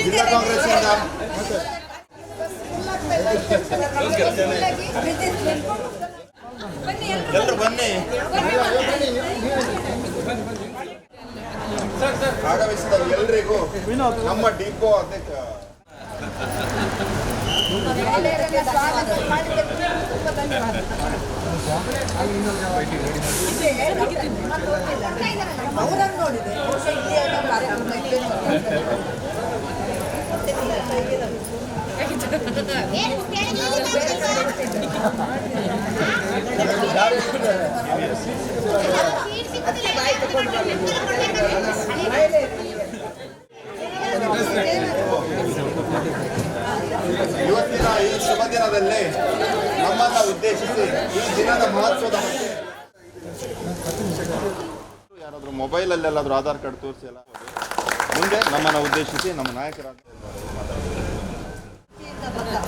ಜಿಲ್ಲಾ ಕಾಂಗ್ರೆಸ್ಸಿಂದ ಎಲ್ಲರೂ ಬನ್ನಿ. ಆಗಮಿಸಿದ ಎಲ್ರಿಗೂ ನಮ್ಮ ಡಿಪೋ ಅಧ್ಯಕ್ಷ. ಅವರನ್ನು ನೋಡಿದೆ ಬಹುಶಃ ಇಲ್ಲಿ ಏನೋ ಕಾರ್ಯಕ್ರಮ ಇಲ್ಲೇನೋ ಇವತ್ತಿನ ಈ ಶುಭ ದಿನದಲ್ಲಿ ನಮ್ಮನ್ನ ಉದ್ದೇಶಿಸಿ ಈ ದಿನದ ಮಹತ್ವದ ಯಾರಾದ್ರೂ ಮೊಬೈಲಲ್ಲಿ ಎಲ್ಲಾದ್ರೂ ಆಧಾರ್ ಕಾರ್ಡ್ ತೋರಿಸಿ ಎಲ್ಲ ಮುಂದೆ ನಮ್ಮನ್ನ ಉದ್ದೇಶಿಸಿ ನಮ್ಮ ನಾಯಕರಾದ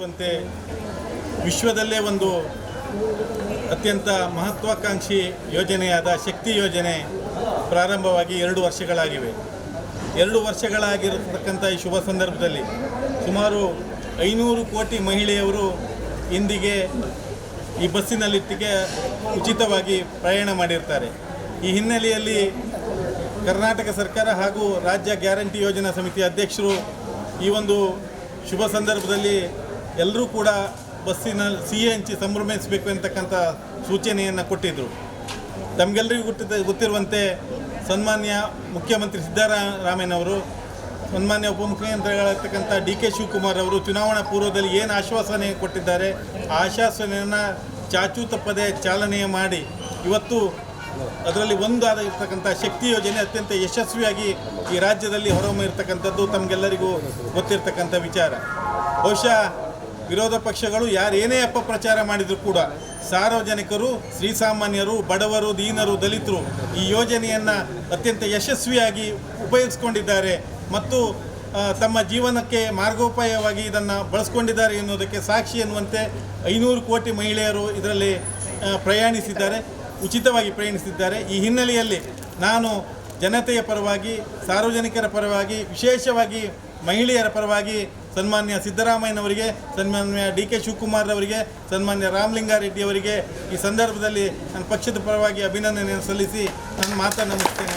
ಗೊತ್ತಿರುವಂತೆ ವಿಶ್ವದಲ್ಲೇ ಒಂದು ಅತ್ಯಂತ ಮಹತ್ವಾಕಾಂಕ್ಷಿ ಯೋಜನೆಯಾದ ಶಕ್ತಿ ಯೋಜನೆ ಪ್ರಾರಂಭವಾಗಿ ಎರಡು ವರ್ಷಗಳಾಗಿವೆ. ಎರಡು ವರ್ಷಗಳಾಗಿರತಕ್ಕಂಥ ಈ ಶುಭ ಸಂದರ್ಭದಲ್ಲಿ ಸುಮಾರು ಐನೂರು ಕೋಟಿ ಮಹಿಳೆಯರು ಇಂದಿಗೆ ಈ ಬಸ್ಸಿನಲ್ಲಿಟ್ಟಿಗೆ ಉಚಿತವಾಗಿ ಪ್ರಯಾಣ ಮಾಡಿರ್ತಾರೆ. ಈ ಹಿನ್ನೆಲೆಯಲ್ಲಿ ಕರ್ನಾಟಕ ಸರ್ಕಾರ ಹಾಗೂ ರಾಜ್ಯ ಗ್ಯಾರಂಟಿ ಯೋಜನಾ ಸಮಿತಿ ಅಧ್ಯಕ್ಷರು ಈ ಒಂದು ಶುಭ ಸಂದರ್ಭದಲ್ಲಿ ಎಲ್ಲರೂ ಕೂಡ ಬಸ್ಸಿನ ಸಿಹಿ ಹಂಚಿ ಸಂಭ್ರಮಿಸಬೇಕು ಅಂತಕ್ಕಂಥ ಸೂಚನೆಯನ್ನು ಕೊಟ್ಟಿದ್ದರು ತಮಗೆಲ್ಲರಿಗೂ ಗೊತ್ತಿದ್ದ, ಗೊತ್ತಿರುವಂತೆ ಸನ್ಮಾನ್ಯ ಮುಖ್ಯಮಂತ್ರಿ ಸಿದ್ದರಾಮಯ್ಯನವರು, ಸನ್ಮಾನ್ಯ ಉಪಮುಖ್ಯಮಂತ್ರಿಗಳಾಗಿರ್ತಕ್ಕಂಥ ಡಿ ಕೆ ಶಿವಕುಮಾರ್ ಅವರು ಚುನಾವಣಾ ಪೂರ್ವದಲ್ಲಿ ಏನು ಆಶ್ವಾಸನೆ ಕೊಟ್ಟಿದ್ದಾರೆ, ಆ ಆಶ್ವಾಸನೆಯನ್ನು ಚಾಚೂ ತಪ್ಪದೆ ಚಾಲನೆ ಮಾಡಿ, ಇವತ್ತು ಅದರಲ್ಲಿ ಒಂದು ಆಗಿರ್ತಕ್ಕಂಥ ಶಕ್ತಿ ಯೋಜನೆ ಅತ್ಯಂತ ಯಶಸ್ವಿಯಾಗಿ ಈ ರಾಜ್ಯದಲ್ಲಿ ಹೊರಹೊಮ್ಮಿರ್ತಕ್ಕಂಥದ್ದು ತಮಗೆಲ್ಲರಿಗೂ ಗೊತ್ತಿರ್ತಕ್ಕಂಥ ವಿಚಾರ. ಬಹುಶಃ ವಿರೋಧ ಪಕ್ಷಗಳು ಯಾರೇನೇ ಅಪಪ್ರಚಾರ ಮಾಡಿದರೂ ಕೂಡ ಸಾರ್ವಜನಿಕರು ಶ್ರೀಸಾಮಾನ್ಯರು ಬಡವರು, ದೀನರು, ದಲಿತರು ಈ ಯೋಜನೆಯನ್ನು ಅತ್ಯಂತ ಯಶಸ್ವಿಯಾಗಿ ಉಪಯೋಗಿಸ್ಕೊಂಡಿದ್ದಾರೆ ಮತ್ತು ತಮ್ಮ ಜೀವನಕ್ಕೆ ಮಾರ್ಗೋಪಾಯವಾಗಿ ಇದನ್ನು ಬಳಸ್ಕೊಂಡಿದ್ದಾರೆ ಎನ್ನುವುದಕ್ಕೆ ಸಾಕ್ಷಿ ಎನ್ನುವಂತೆ ಐನೂರು ಕೋಟಿ ಮಹಿಳೆಯರು ಇದರಲ್ಲಿ ಪ್ರಯಾಣಿಸಿದ್ದಾರೆ, ಉಚಿತವಾಗಿ ಪ್ರಯಾಣಿಸಿದ್ದಾರೆ. ಈ ಹಿನ್ನೆಲೆಯಲ್ಲಿ ನಾನು ಜನತೆಯ ಪರವಾಗಿ, ಸಾರ್ವಜನಿಕರ ಪರವಾಗಿ, ವಿಶೇಷವಾಗಿ ಮಹಿಳೆಯರ ಪರವಾಗಿ ಸನ್ಮಾನ್ಯ ಸಿದ್ದರಾಮಯ್ಯನವರಿಗೆ, ಸನ್ಮಾನ್ಯ ಡಿ ಕೆ ಶಿವಕುಮಾರ್ ಅವರಿಗೆ ಸನ್ಮಾನ್ಯ ರಾಮಲಿಂಗಾರೆಡ್ಡಿ ಅವರಿಗೆ ಈ ಸಂದರ್ಭದಲ್ಲಿ ನನ್ನ ಪಕ್ಷದ ಪರವಾಗಿ ಅಭಿನಂದನೆಯನ್ನು ಸಲ್ಲಿಸಿ ನನ್ನ ಮಾತನ್ನು ಮುಗಿಸ್ತೇನೆ.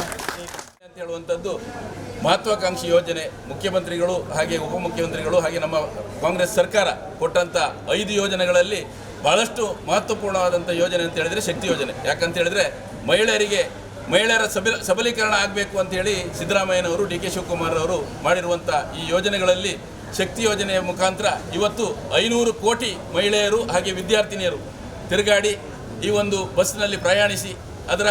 ಅಂತ ಹೇಳುವಂಥದ್ದು ಮಹತ್ವಾಕಾಂಕ್ಷಿ ಯೋಜನೆ ಮುಖ್ಯಮಂತ್ರಿಗಳು ಹಾಗೆ ಉಪಮುಖ್ಯಮಂತ್ರಿಗಳು ಹಾಗೆ ನಮ್ಮ ಕಾಂಗ್ರೆಸ್ ಸರ್ಕಾರ ಕೊಟ್ಟಂಥ ಐದು ಯೋಜನೆಗಳಲ್ಲಿ ಬಹಳಷ್ಟು ಮಹತ್ವಪೂರ್ಣವಾದಂಥ ಯೋಜನೆ ಅಂತ ಹೇಳಿದರೆ ಶಕ್ತಿ ಯೋಜನೆ. ಯಾಕಂತ ಹೇಳಿದ್ರೆ ಮಹಿಳೆಯರಿಗೆ, ಮಹಿಳೆಯರ ಸಬಲ, ಸಬಲೀಕರಣ ಆಗಬೇಕು ಅಂತೇಳಿ ಸಿದ್ದರಾಮಯ್ಯನವರು ಡಿ ಕೆ ಶಿವಕುಮಾರ್ ಅವರು ಮಾಡಿರುವಂಥ ಈ ಯೋಜನೆಗಳಲ್ಲಿ ಶಕ್ತಿ ಯೋಜನೆಯ ಮುಖಾಂತರ ಇವತ್ತು ಐನೂರು ಕೋಟಿ ಮಹಿಳೆಯರು ಹಾಗೆ ವಿದ್ಯಾರ್ಥಿನಿಯರು ತಿರುಗಾಡಿ ಈ ಒಂದು ಬಸ್ನಲ್ಲಿ ಪ್ರಯಾಣಿಸಿ ಅದರ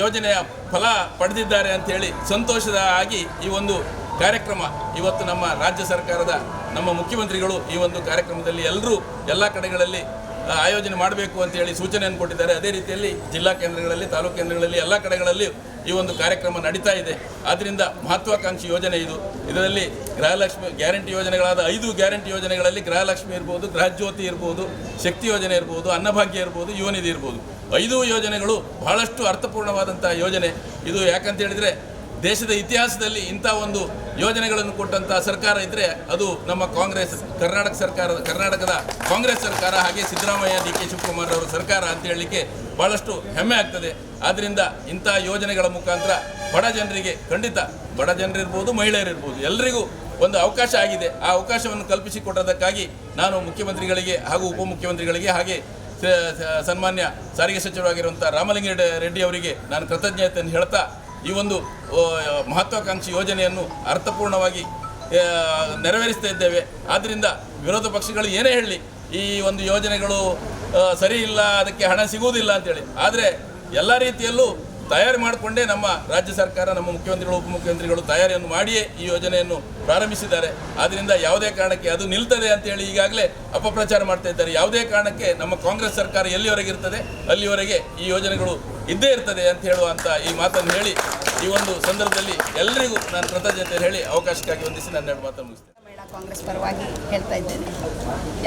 ಯೋಜನೆಯ ಫಲ ಪಡೆದಿದ್ದಾರೆ ಅಂತೇಳಿ ಸಂತೋಷದ ಆಗಿ ಈ ಒಂದು ಕಾರ್ಯಕ್ರಮ ಇವತ್ತು ನಮ್ಮ ರಾಜ್ಯ ಸರ್ಕಾರದ ನಮ್ಮ ಮುಖ್ಯಮಂತ್ರಿಗಳು ಈ ಒಂದು ಕಾರ್ಯಕ್ರಮದಲ್ಲಿ ಎಲ್ಲರೂ ಎಲ್ಲ ಕಡೆಗಳಲ್ಲಿ ಆಯೋಜನೆ ಮಾಡಬೇಕು ಅಂತೇಳಿ ಸೂಚನೆಯನ್ನು ಕೊಟ್ಟಿದ್ದಾರೆ. ಅದೇ ರೀತಿಯಲ್ಲಿ ಜಿಲ್ಲಾ ಕೇಂದ್ರಗಳಲ್ಲಿ, ತಾಲೂಕು ಕೇಂದ್ರಗಳಲ್ಲಿ, ಎಲ್ಲ ಕಡೆಗಳಲ್ಲಿ ಈ ಒಂದು ಕಾರ್ಯಕ್ರಮ ನಡೀತಾ ಇದೆ. ಆದ್ದರಿಂದ ಮಹತ್ವಾಕಾಂಕ್ಷಿ ಯೋಜನೆ ಇದು. ಇದರಲ್ಲಿ ಗೃಹಲಕ್ಷ್ಮಿ ಗ್ಯಾರಂಟಿ ಯೋಜನೆಗಳಾದ ಐದು ಗ್ಯಾರಂಟಿ ಯೋಜನೆಗಳಲ್ಲಿ ಗೃಹಲಕ್ಷ್ಮಿ ಇರ್ಬೋದು, ಗೃಹಜ್ಯೋತಿ ಇರ್ಬೋದು, ಶಕ್ತಿ ಯೋಜನೆ ಇರ್ಬೋದು, ಅನ್ನಭಾಗ್ಯ ಇರ್ಬೋದು, ಯುವನಿಧಿ ಇರ್ಬೋದು. ಐದು ಯೋಜನೆಗಳು ಬಹಳಷ್ಟು ಅರ್ಥಪೂರ್ಣವಾದಂಥ ಯೋಜನೆ. ಇದು ಯಾಕಂತ ಹೇಳಿದರೆ ದೇಶದ ಇತಿಹಾಸದಲ್ಲಿ ಇಂಥ ಒಂದು ಯೋಜನೆಗಳನ್ನು ಕೊಟ್ಟಂಥ ಸರ್ಕಾರ ಇದ್ದರೆ ಅದು ನಮ್ಮ ಕಾಂಗ್ರೆಸ್, ಕರ್ನಾಟಕ ಸರ್ಕಾರದ ಕರ್ನಾಟಕದ ಕಾಂಗ್ರೆಸ್ ಸರ್ಕಾರ ಹಾಗೆ ಸಿದ್ದರಾಮಯ್ಯ, ಡಿ ಕೆ ಶಿವಕುಮಾರ್ ಅವರ ಸರ್ಕಾರ ಅಂತ ಹೇಳಲಿಕ್ಕೆ ಭಾಳಷ್ಟು ಹೆಮ್ಮೆ ಆಗ್ತದೆ. ಆದ್ದರಿಂದ ಇಂಥ ಯೋಜನೆಗಳ ಮುಖಾಂತರ ಬಡ ಜನರಿಗೆ ಖಂಡಿತ, ಬಡ ಜನರಿರ್ಬೋದು, ಮಹಿಳೆಯರಿರ್ಬೋದು ಎಲ್ಲರಿಗೂ ಒಂದು ಅವಕಾಶ ಆಗಿದೆ. ಆ ಅವಕಾಶವನ್ನು ಕಲ್ಪಿಸಿಕೊಟ್ಟದಕ್ಕಾಗಿ ನಾನು ಮುಖ್ಯಮಂತ್ರಿಗಳಿಗೆ ಹಾಗೂ ಉಪಮುಖ್ಯಮಂತ್ರಿಗಳಿಗೆ ಹಾಗೆ ಸನ್ಮಾನ್ಯ ಸಾರಿಗೆ ಸಚಿವರಾಗಿರುವಂಥ ರಾಮಲಿಂಗ ರೆಡ್ಡಿ ಅವರಿಗೆ ನಾನು ಕೃತಜ್ಞತೆಯನ್ನು ಹೇಳ್ತಾ ಈ ಒಂದು ಮಹತ್ವಾಕಾಂಕ್ಷಿ ಯೋಜನೆಯನ್ನು ಅರ್ಥಪೂರ್ಣವಾಗಿ ನೆರವೇರಿಸ್ತಾ ಇದ್ದೇವೆ. ಆದ್ದರಿಂದ ವಿರೋಧ ಪಕ್ಷಗಳು ಏನೇ ಹೇಳಲಿ ಈ ಒಂದು ಯೋಜನೆಗಳು ಸರಿ ಇಲ್ಲ, ಅದಕ್ಕೆ ಹಣ ಸಿಗುವುದಿಲ್ಲ ಅಂತೇಳಿ. ಆದರೆ ಎಲ್ಲ ರೀತಿಯಲ್ಲೂ ತಯಾರಿ ಮಾಡಿಕೊಂಡೇ ನಮ್ಮ ರಾಜ್ಯ ಸರ್ಕಾರ, ನಮ್ಮ ಮುಖ್ಯಮಂತ್ರಿಗಳು, ಉಪಮುಖ್ಯಮಂತ್ರಿಗಳು ತಯಾರಿಯನ್ನು ಮಾಡಿಯೇ ಈ ಯೋಜನೆಯನ್ನು ಪ್ರಾರಂಭಿಸಿದ್ದಾರೆ. ಆದ್ದರಿಂದ ಯಾವುದೇ ಕಾರಣಕ್ಕೆ ಅದು ನಿಲ್ತದೆ ಅಂತೇಳಿ ಈಗಾಗಲೇ ಅಪಪ್ರಚಾರ ಮಾಡ್ತಾ ಇದ್ದಾರೆ. ಯಾವುದೇ ಕಾರಣಕ್ಕೆ ನಮ್ಮ ಕಾಂಗ್ರೆಸ್ ಸರ್ಕಾರ ಎಲ್ಲಿವರೆಗೆ ಇರ್ತದೆ, ಅಲ್ಲಿವರೆಗೆ ಈ ಯೋಜನೆಗಳು ಇದ್ದೇ ಇರ್ತದೆ ಅಂತ ಹೇಳುವಂಥ ಈ ಮಾತನ್ನು ಹೇಳಿ ಈ ಒಂದು ಸಂದರ್ಭದಲ್ಲಿ ಎಲ್ಲರಿಗೂ ನಾನು ಕೃತಜ್ಞತೆ ಹೇಳಿ ಅವಕಾಶಕ್ಕಾಗಿ ವಂದಿಸಿ ನನ್ನ ಎರಡು ಮಾತನ್ನು ಮುಗಿಸ್ತೇನೆ. ಕಾಂಗ್ರೆಸ್ ಪರವಾಗಿ ಹೇಳ್ತಾ ಇದ್ದೇನೆ.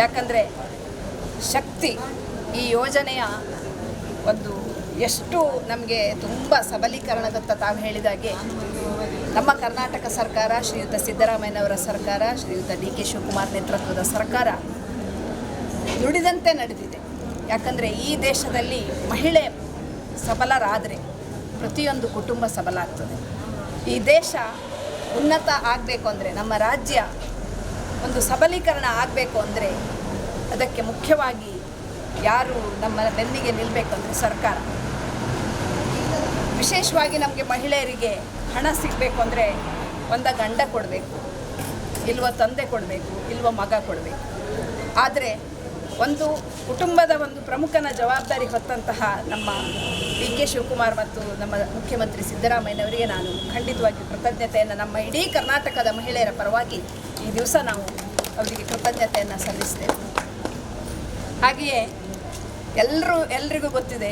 ಯಾಕಂದರೆ ಶಕ್ತಿ ಈ ಯೋಜನೆಯ ಒಂದು ಎಷ್ಟು ನಮಗೆ ತುಂಬ ಸಬಲೀಕರಣದತ್ತ ತಾವು ಹೇಳಿದಾಗೆ ನಮ್ಮ ಕರ್ನಾಟಕ ಸರ್ಕಾರ, ಶ್ರೀಯುತ ಸಿದ್ದರಾಮಯ್ಯನವರ ಸರ್ಕಾರ, ಶ್ರೀಯುತ ಡಿ ಕೆ ಶಿವಕುಮಾರ್ ನೇತೃತ್ವದ ಸರ್ಕಾರ ದುಡಿದಂತೆ ನಡೆದಿದೆ. ಯಾಕಂದರೆ ಈ ದೇಶದಲ್ಲಿ ಮಹಿಳೆ ಸಬಲರಾದರೆ ಪ್ರತಿಯೊಂದು ಕುಟುಂಬ ಸಬಲ ಆಗ್ತದೆ ಈ ದೇಶ ಉನ್ನತ ಆಗಬೇಕು ಅಂದರೆ, ನಮ್ಮ ರಾಜ್ಯ ಒಂದು ಸಬಲೀಕರಣ ಆಗಬೇಕು ಅಂದರೆ ಅದಕ್ಕೆ ಮುಖ್ಯವಾಗಿ ಯಾರು ನಮ್ಮ ಬೆನ್ನಿಗೆ ನಿಲ್ಲಬೇಕು ಅಂದರೆ ಸರ್ಕಾರ. ವಿಶೇಷವಾಗಿ ನಮಗೆ ಮಹಿಳೆಯರಿಗೆ ಹಣ ಸಿಗಬೇಕು ಅಂದರೆ ಒಂದ ಗಂಡ ಕೊಡಬೇಕು, ಇಲ್ವ ತಂದೆ ಕೊಡಬೇಕು, ಇಲ್ವ ಮಗ ಕೊಡಬೇಕು. ಆದರೆ ಒಂದು ಕುಟುಂಬದ ಒಂದು ಪ್ರಮುಖನ ಜವಾಬ್ದಾರಿ ಹೊತ್ತಂತಹ ನಮ್ಮ ಡಿ ಕೆ ಶಿವಕುಮಾರ್ ಮತ್ತು ನಮ್ಮ ಮುಖ್ಯಮಂತ್ರಿ ಸಿದ್ದರಾಮಯ್ಯನವರಿಗೆ ನಾನು ಖಂಡಿತವಾಗಿ ಕೃತಜ್ಞತೆಯನ್ನು, ನಮ್ಮ ಇಡೀ ಕರ್ನಾಟಕದ ಮಹಿಳೆಯರ ಪರವಾಗಿ ಈ ದಿವಸ ನಾವು ಅವರಿಗೆ ಕೃತಜ್ಞತೆಯನ್ನು ಸಲ್ಲಿಸ್ತೇವೆ. ಹಾಗೆಯೇ ಎಲ್ಲರೂ ಎಲ್ರಿಗೂ ಗೊತ್ತಿದೆ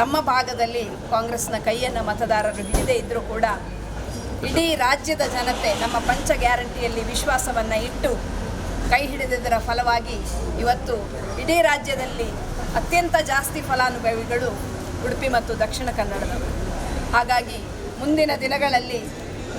ನಮ್ಮ ಭಾಗದಲ್ಲಿ ಕಾಂಗ್ರೆಸ್ನ ಕೈಯನ್ನು ಮತದಾರರು ಹಿಡಿದೇ ಇದ್ದರೂ ಕೂಡ ಇಡೀ ರಾಜ್ಯದ ಜನತೆ ನಮ್ಮ ಪಂಚ ಗ್ಯಾರಂಟಿಯಲ್ಲಿ ವಿಶ್ವಾಸವನ್ನು ಇಟ್ಟು ಕೈ ಹಿಡಿದಿದ್ದರ ಫಲವಾಗಿ ಇವತ್ತು ಇಡೀ ರಾಜ್ಯದಲ್ಲಿ ಅತ್ಯಂತ ಜಾಸ್ತಿ ಫಲಾನುಭವಿಗಳು ಉಡುಪಿ ಮತ್ತು ದಕ್ಷಿಣ ಕನ್ನಡದವರು. ಹಾಗಾಗಿ ಮುಂದಿನ ದಿನಗಳಲ್ಲಿ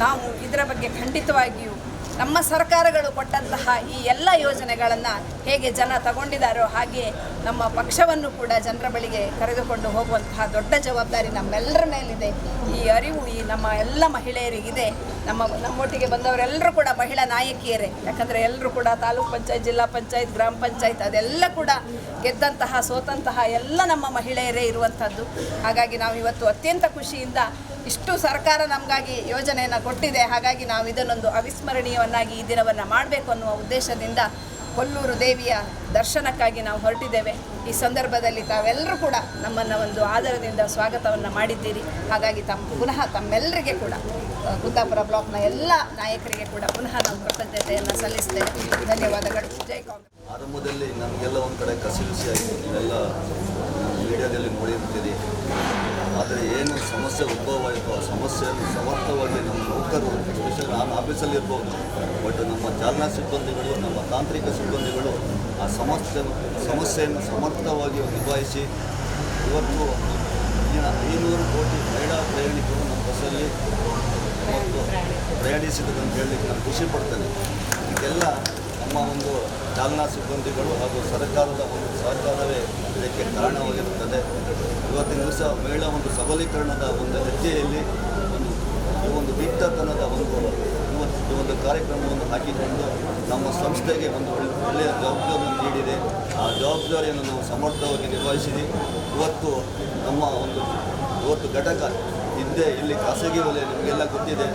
ನಾವು ಇದರ ಬಗ್ಗೆ ಖಂಡಿತವಾಗಿಯೂ ನಮ್ಮ ಸರ್ಕಾರಗಳು ಕೊಟ್ಟಂತಹ ಈ ಎಲ್ಲ ಯೋಜನೆಗಳನ್ನು ಹೇಗೆ ಜನ ತಗೊಂಡಿದ್ದಾರೋ ಹಾಗೆ ನಮ್ಮ ಪಕ್ಷವನ್ನು ಕೂಡ ಜನರ ಬಳಿಗೆ ಕರೆದುಕೊಂಡು ಹೋಗುವಂತಹ ದೊಡ್ಡ ಜವಾಬ್ದಾರಿ ನಮ್ಮೆಲ್ಲರ ಮೇಲಿದೆ. ಈ ಅರಿವು ಈ ನಮ್ಮ ಎಲ್ಲ ಮಹಿಳೆಯರಿಗಿದೆ. ನಮ್ಮ ನಮ್ಮೊಟ್ಟಿಗೆ ಬಂದವರೆಲ್ಲರೂ ಕೂಡ ಮಹಿಳಾ ನಾಯಕಿಯರೇ. ಯಾಕಂದರೆ ಎಲ್ಲರೂ ಕೂಡ ತಾಲೂಕ್ ಪಂಚಾಯತ್, ಜಿಲ್ಲಾ ಪಂಚಾಯತ್, ಗ್ರಾಮ ಪಂಚಾಯತ್ ಅದೆಲ್ಲ ಕೂಡ ಗೆದ್ದಂತಹ ಸೋತಂತಹ ಎಲ್ಲ ನಮ್ಮ ಮಹಿಳೆಯರೇ ಇರುವಂಥದ್ದು ಹಾಗಾಗಿ ನಾವು ಇವತ್ತು ಅತ್ಯಂತ ಖುಷಿಯಿಂದ ಇಷ್ಟು ಸರ್ಕಾರ ನಮಗಾಗಿ ಯೋಜನೆಯನ್ನು ಕೊಟ್ಟಿದೆ. ಹಾಗಾಗಿ ನಾವು ಇದನ್ನೊಂದು ಅವಿಸ್ಮರಣೀಯವನ್ನಾಗಿ ಈ ದಿನವನ್ನು ಮಾಡಬೇಕು ಅನ್ನುವ ಉದ್ದೇಶದಿಂದ ಕೊಲ್ಲೂರು ದೇವಿಯ ದರ್ಶನಕ್ಕಾಗಿ ನಾವು ಹೊರಟಿದ್ದೇವೆ. ಈ ಸಂದರ್ಭದಲ್ಲಿ ತಾವೆಲ್ಲರೂ ಕೂಡ ನಮ್ಮನ್ನು ಒಂದು ಆದರದಿಂದ ಸ್ವಾಗತವನ್ನು ಮಾಡಿದ್ದೀರಿ. ಹಾಗಾಗಿ ತಮ್ಮ ಪುನಃ ತಮ್ಮೆಲ್ಲರಿಗೆ ಕೂಡ ಕುಂದಾಪುರ ಬ್ಲಾಕ್ನ ಎಲ್ಲ ನಾಯಕರಿಗೆ ಕೂಡ ಪುನಃ ನಾವು ಕೃತಜ್ಞತೆಯನ್ನು ಸಲ್ಲಿಸ್ತೇವೆ. ಧನ್ಯವಾದಗಳು. ಜೈ ಕಾಂಗ್ರೆಸ್. ಆರಂಭದಲ್ಲಿ ನಮಗೆಲ್ಲ ಒಂದು ಕಡೆ ಮೀಡಿಯಾದಲ್ಲಿ ನೋಡಿರ್ತೀರಿ ಆದರೆ ಏನು ಸಮಸ್ಯೆ ಉದ್ಭವ ಆಯಿತು ಆ ಸಮಸ್ಯೆಯನ್ನು ಸಮರ್ಥವಾಗಿ ನಮ್ಮ ನೌಕರರು ಸ್ಪೆಷಲ್ ನಾನು ಆಫೀಸಲ್ಲಿ ಇರ್ಬೋದು ಬಟ್ ನಮ್ಮ ಚಾಲನಾ ಸಿಬ್ಬಂದಿಗಳು, ನಮ್ಮ ತಾಂತ್ರಿಕ ಸಿಬ್ಬಂದಿಗಳು ಆ ಸಮಸ್ಯೆ ಸಮಸ್ಯೆಯನ್ನು ಸಮರ್ಥವಾಗಿ ನಿಭಾಯಿಸಿ ಇವತ್ತು ಐನೂರು ಕೋಟಿ ಮಹಿಳಾ ಪ್ರಯಾಣಿಕರು ನಮ್ಮ ಬಸ್ಸಲ್ಲಿ ಮತ್ತು ಪ್ರಯಾಣಿಸಿದ್ರು ಅಂತ ಹೇಳಲಿಕ್ಕೆ ನಾನು ಖುಷಿ ಪಡ್ತೇನೆ. ಇದೆಲ್ಲ ನಮ್ಮ ಒಂದು ಚಾಲನಾ ಸಿಬ್ಬಂದಿಗಳು ಹಾಗೂ ಸರ್ಕಾರದ ಒಂದು ಸಹಕಾರವೇ ಇದಕ್ಕೆ ಕಾರಣವಾಗಿರುತ್ತದೆ. ಇವತ್ತಿನ ದಿವಸ ಮಹಿಳಾ ಒಂದು ಸಬಲೀಕರಣದ ಒಂದು ಹೆಜ್ಜೆಯಲ್ಲಿ ಒಂದು ಈ ಒಂದು ದಿಟ್ಟತನದ ಒಂದು ಇವತ್ತು ಒಂದು ಕಾರ್ಯಕ್ರಮವನ್ನು ಹಾಕಿಕೊಂಡು ನಮ್ಮ ಸಂಸ್ಥೆಗೆ ಒಂದು ಒಳ್ಳೆ- ಒಳ್ಳೆಯ ಜವಾಬ್ದಾರಿಯನ್ನು ನೀಡಿದೆ. ಆ ಜವಾಬ್ದಾರಿಯನ್ನು ನಾವು ಸಮರ್ಥವಾಗಿ ನಿಭಾಯಿಸಿದೆ ಇವತ್ತು ನಮ್ಮ ಒಂದು ಇವತ್ತು ಘಟಕ ಇದ್ದೇ ಇಲ್ಲಿ ಖಾಸಗಿ ವಲಯ ನಿಮಗೆಲ್ಲ ಗೊತ್ತಿದೆ.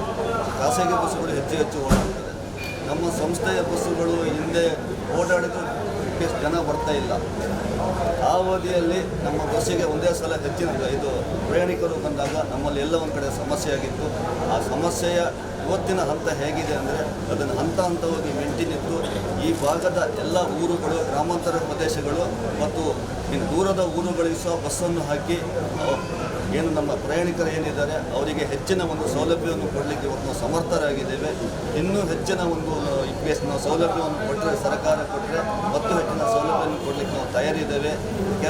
ಖಾಸಗಿ ಬಸ್ಸುಗಳು ಹೆಚ್ಚು ಹೆಚ್ಚು ನಮ್ಮ ಸಂಸ್ಥೆಯ ಬಸ್ಸುಗಳು ಹಿಂದೆ ಓಡಾಡಕ್ಕೆ ಎಷ್ಟು ಜನ ಬರ್ತಾ ಇಲ್ಲ. ಆ ಅವಧಿಯಲ್ಲಿ ನಮ್ಮ ಬಸ್ಸಿಗೆ ಒಂದೇ ಸಲ ಹೆಚ್ಚಿನ ಇದು ಪ್ರಯಾಣಿಕರು ಬಂದಾಗ ನಮ್ಮಲ್ಲಿ ಎಲ್ಲ ಒಂದು ಕಡೆ ಸಮಸ್ಯೆ ಆಗಿತ್ತು. ಆ ಸಮಸ್ಯೆಯ ಇವತ್ತಿನ ಹಂತ ಹೇಗಿದೆ ಅಂದರೆ ಅದನ್ನು ಹಂತ ಹಂತವಾಗಿ ಮೆಂಟಿನಿತ್ತು ಈ ಭಾಗದ ಎಲ್ಲ ಊರುಗಳು, ಗ್ರಾಮಾಂತರ ಪ್ರದೇಶಗಳು ಮತ್ತು ಇನ್ನು ದೂರದ ಊರುಗಳಿಗೆ ಸಹ ಬಸ್ಸನ್ನು ಹಾಕಿ ಏನು ನಮ್ಮ ಪ್ರಯಾಣಿಕರು ಏನಿದ್ದಾರೆ, ಅವರಿಗೆ ಹೆಚ್ಚಿನ ಒಂದು ಸೌಲಭ್ಯವನ್ನು ಕೊಡಲಿಕ್ಕೆ ಇವತ್ತು ಸಮರ್ಥರಾಗಿದ್ದೇವೆ. ಇನ್ನೂ ಹೆಚ್ಚಿನ ಒಂದು ಇಪ್ಪೇಸ್ ನಾವು ಸೌಲಭ್ಯವನ್ನು ಕೊಟ್ಟರೆ ಸರ್ಕಾರ ಕೊಟ್ಟರೆ ಮತ್ತು ಹೆಚ್ಚಿನ ಸೌಲಭ್ಯವನ್ನು ಕೊಡಲಿಕ್ಕೆ ನಾವು ತಯಾರಿದ್ದೇವೆ.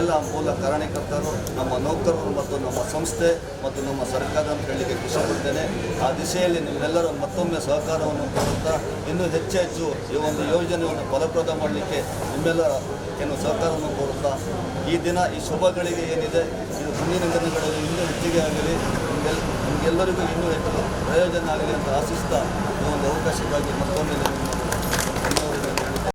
ಎಲ್ಲ ಮೂಲ ಕಾರಣಕರ್ತರು ನಮ್ಮ ನೌಕರರು ಮತ್ತು ನಮ್ಮ ಸಂಸ್ಥೆ ಮತ್ತು ನಮ್ಮ ಸರ್ಕಾರ ಅಂತ ಹೇಳಲಿಕ್ಕೆ ಖುಷಿಪಡ್ತೇನೆ ಆ ದಿಶೆಯಲ್ಲಿ ನಿಮ್ಮೆಲ್ಲರೂ ಮತ್ತೊಮ್ಮೆ ಸಹಕಾರವನ್ನು ಕೊಡುತ್ತಾ, ಇನ್ನೂ ಹೆಚ್ಚು ಹೆಚ್ಚು ಈ ಒಂದು ಯೋಜನೆಯನ್ನು ಫಲಪ್ರದ ಮಾಡಲಿಕ್ಕೆ ನಿಮ್ಮೆಲ್ಲರ ಏನು ಸಹಕಾರವನ್ನು ಕೋರುತ್ತಾ ಈ ದಿನ ಈ ಶುಭಗಳಿಗೆ ಏನಿದೆ ಮುಂದಿನ ದಿನಗಳಲ್ಲಿ ಇನ್ನೂ ಹೆಚ್ಚಿಗೆ ಆಗಲಿ ನಿಮಗೆಲ್ಲರಿಗೂ ಇನ್ನೂ ಹೆಚ್ಚು ಪ್ರಯೋಜನ ಆಗಲಿ ಅಂತ ಆಶಿಸ್ತಾ ಈ ಒಂದು ಅವಕಾಶಕ್ಕಾಗಿ ಮತ್ತೊಮ್ಮೆ